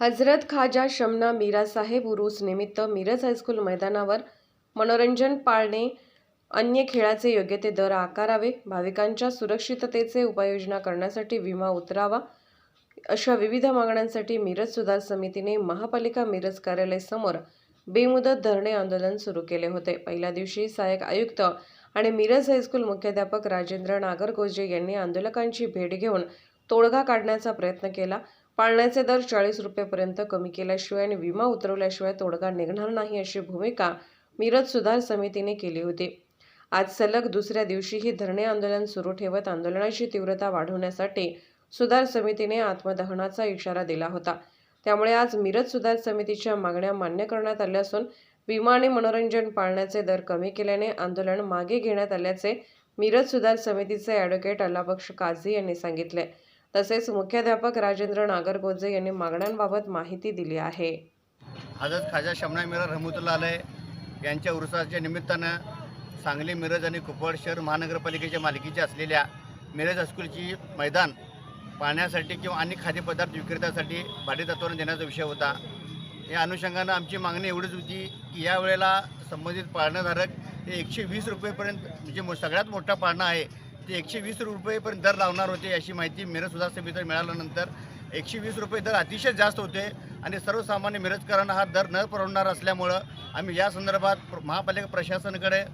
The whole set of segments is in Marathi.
हजरत खाजा शमना मीरा साहेब उरूस निमित्त मिरज हायस्कूल मैदानावर मनोरंजन पाळणे अन्य खेळाचे योग्य ते दर आकारावे भाविकांच्या सुरक्षिततेचे उपाययोजना करण्यासाठी विमा उतरावा अशा विविध मागण्यांसाठी मिरज सुधार समितीने महापालिका मिरज कार्यालयासमोर बेमुदत धरणे आंदोलन सुरू केले होते. पहिल्या दिवशी सहाय्यक आयुक्त आणि मिरज हायस्कूल मुख्याध्यापक राजेंद्र नागरगोजे यांनी आंदोलकांची भेट घेऊन तोडगा काढण्याचा प्रयत्न केला. पाळण्याचे दर चाळीस रुपयेपर्यंत कमी केल्याशिवाय आणि विमा उतरवल्याशिवाय तोडगा निघणार नाही अशी भूमिका मिरज सुधार समितीने केली होती. आज सलग दुसऱ्या दिवशीही धरणे आंदोलन सुरू ठेवत आंदोलनाची तीव्रता वाढवण्यासाठी सुधार समितीने आत्मदहनाचा इशारा दिला होता. त्यामुळे आज मिरज सुधार समितीच्या मागण्या मान्य करण्यात आल्या असून विमा आणि मनोरंजन पाळण्याचे दर कमी केल्याने आंदोलन मागे घेण्यात आल्याचे मिरज सुधार समितीचे ॲडव्होकेट अल्लाबक्ष काझी यांनी सांगितले. तसेच मुख्याध्यापक राजेंद्र नागरगोजे यांनी मागण्यांबाबत माहिती दिली आहे. आजच खाजा शमना मिरज रहमतुल्ला यांच्या उरुसाच्या निमित्तानं सांगली मिरज आणि कुपवाड शहर महानगरपालिकेच्या मालकीच्या असलेल्या मिरज हायस्कूलची मैदान पाहण्यासाठी किंवा आणि खाद्यपदार्थ विक्रेत्यासाठी भाडेतत्वानं देण्याचा विषय होता. या अनुषंगानं आमची मागणी एवढीच होती की यावेळेला संबंधित पाळणाधारक हे एकशे वीस रुपयेपर्यंत म्हणजे मो- सगळ्यात मोठा पाळणा आहे ते एकशे वीस रुपयेपर्यंत दर लावणार होते अशी माहिती मिरज सुधार समितीला मिळाल्यानंतर. एकशे वीस रुपये दर अतिशय जास्त होते आणि सर्वसामान्य मिरजकरांना हा दर न परवडणार असल्यामुळं आम्ही या संदर्भात महापालिका प्रशासनाकडे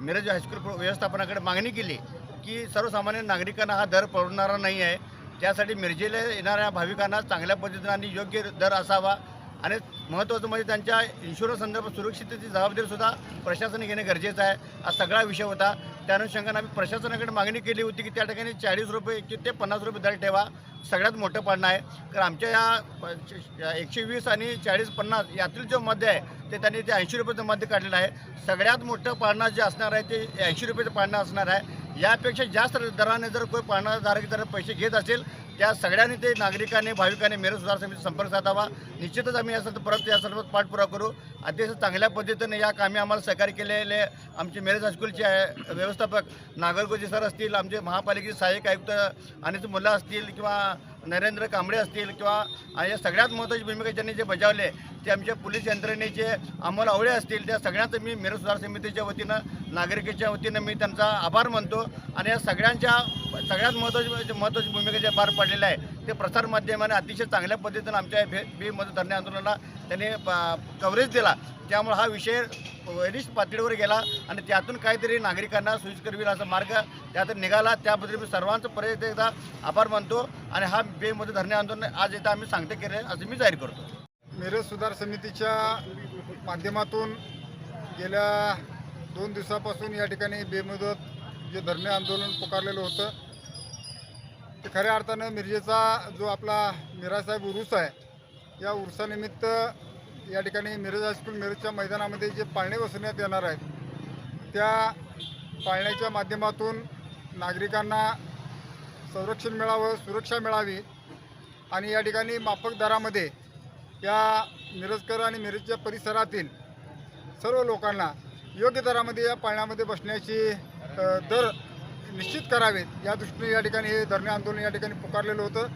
मिरज हायस्कूल प्र- व्यवस्थापनाकडे मागणी केली की सर्वसामान्य नागरिकांना हा दर परवडणारा नाही आहे. त्यासाठी मिरजेला येणाऱ्या भाविकांना चांगल्या पद्धतीनं आणि योग्य दर असावा. आणि महत्त्वाचं म्हणजे त्यांच्या इन्शुरन्स संदर्भात सुरक्षिततेची जबाबदारीसुद्धा प्रशासन घेणे गरजेचं आहे. हा सगळा विषय होता. त्या अनुषंगाने आम्ही प्रशासनाकडे मागणी केली होती की त्या ठिकाणी चाळीस रुपये ते पन्नास रुपये दर ठेवा. सगळ्यात मोठं पाडणं आहे. कारण आमच्या या प- एकशे वीस आणि चाळीस पन्नास यातील जो मध्य आहे ते त्यांनी ते ऐंशी रुपयाचं मध्य काढलेलं आहे. सगळ्यात मोठं पाळणं जे असणार आहे ते ऐंशी रुपयाचं पाळणं असणार आहे. यापेक्षा जास्त दराने जर कोणी पाळणाधारक जर पैसे घेत असेल त्या सगळ्यांनी ते नागरिकांनी भाविकांनी मेरज सुधार समितीचा संपर्क साधावा. निश्चितच आम्ही यासाठी परत या सर्व पाठपुरावा करू. अतिशय चांगल्या पद्धतीने या कामी आम्हाला सहकार्य केलेले आमचे मेरज हायस्कूलचे व्यवस्थापक नागरगोजी सर असतील आमचे महापालिकेचे सहाय्यक आयुक्त अनित मुल्ला असतील किंवा नरेंद्र कांबळे असतील किंवा या सगळ्यात महत्त्वाची भूमिका ज्यांनी जे बजावले ते आमच्या पोलीस यंत्रणेचे आम्हाला आवळे असतील त्या सगळ्यांचं मी मेर सुधार समितीच्या वतीनं नागरिकेच्या वतीनं मी त्यांचा आभार मानतो. आणि या सगळ्यांच्या सगळ्यात महत्त्वाची महत्त्वाची भूमिका जे पार पडलेलं आहे ते प्रसारमाध्यमाने अतिशय चांगल्या पद्धतीनं आमच्या भे बेमत धरणे आंदोलनाला त्यांनी कव्हरेज दिला. त्यामुळे हा विषय वरिष्ठ पातळीवर गेला आणि त्यातून काहीतरी नागरिकांना सोयीस्कर होईल असा मार्ग त्यातून निघाला. त्याबद्दल मी सर्वांचं परत एकदा आभार मानतो. आणि हा बेमत धरणे आंदोलन आज इथं आम्ही सांगते केले असं मी जाहीर करतो. मिरज सुधार समितीच्या माध्यमातून गेल्या दोन दिवसापासून या ठिकाणी बेमुदत जे धरणे आंदोलन पुकारलेलं होतं ते खऱ्या अर्थानं मिरजेचा जो आपला मिरासाहेब उरूस आहे या उरुसानिमित्त या ठिकाणी मिरज हायस्कूल मिरजच्या मैदानामध्ये जे पाळणे बसवण्यात येणार आहेत त्या पाळण्याच्या माध्यमातून नागरिकांना संरक्षण मिळावं सुरक्षा मिळावी आणि या ठिकाणी माफक दरामध्ये या मिरजकर आणि मिरजच्या परिसरातील सर्व लोकांना योग्य दरामध्ये या पाळण्यामध्ये बसण्याची दर निश्चित करावेत. या दृष्टीने या ठिकाणी हे धरणे आंदोलन या ठिकाणी पुकारलेलं होतं.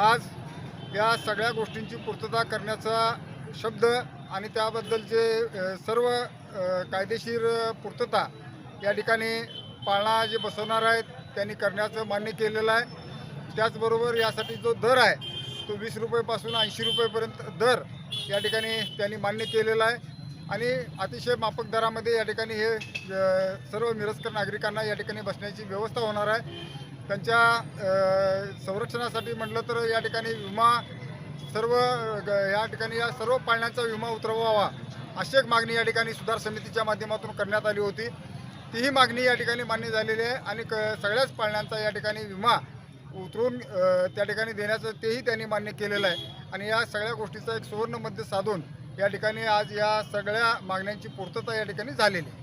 आज या सगळ्या गोष्टींची पूर्तता करण्याचा शब्द आणि त्याबद्दलचे सर्व कायदेशीर पूर्तता या ठिकाणी पाळणा जे बसवणार आहेत त्यांनी करण्याचं मान्य केलेलं आहे. त्याचबरोबर यासाठी जो दर आहे तो वीस रुपयेपासून ऐंशी रुपयेपर्यंत दर या ठिकाणी त्यांनी मान्य केलेला आहे. आणि अतिशय माफक दरामध्ये या ठिकाणी हे सर्व मिरजकर नागरिकांना या ठिकाणी बसण्याची व्यवस्था होणार आहे. त्यांच्या संरक्षणासाठी म्हटलं तर या ठिकाणी विमा सर्व ग- या ठिकाणी या सर्व पाळण्यांचा विमा उतरवावा अशी एक मागणी या ठिकाणी सुधार समितीच्या माध्यमातून करण्यात आली होती. तीही मागणी या ठिकाणी मान्य झालेली आहे. आणि क सगळ्याच पाळण्यांचा या ठिकाणी विमा उतरून त्या ठिकाणी देण्याचं तेही त्यांनी मान्य केलेलं आहे. आणि या सगळ्या गोष्टीचा एक सुवर्ण मध्य साधून या ठिकाणी आज या सगळ्या मागण्यांची पूर्तता या ठिकाणी झालेली आहे.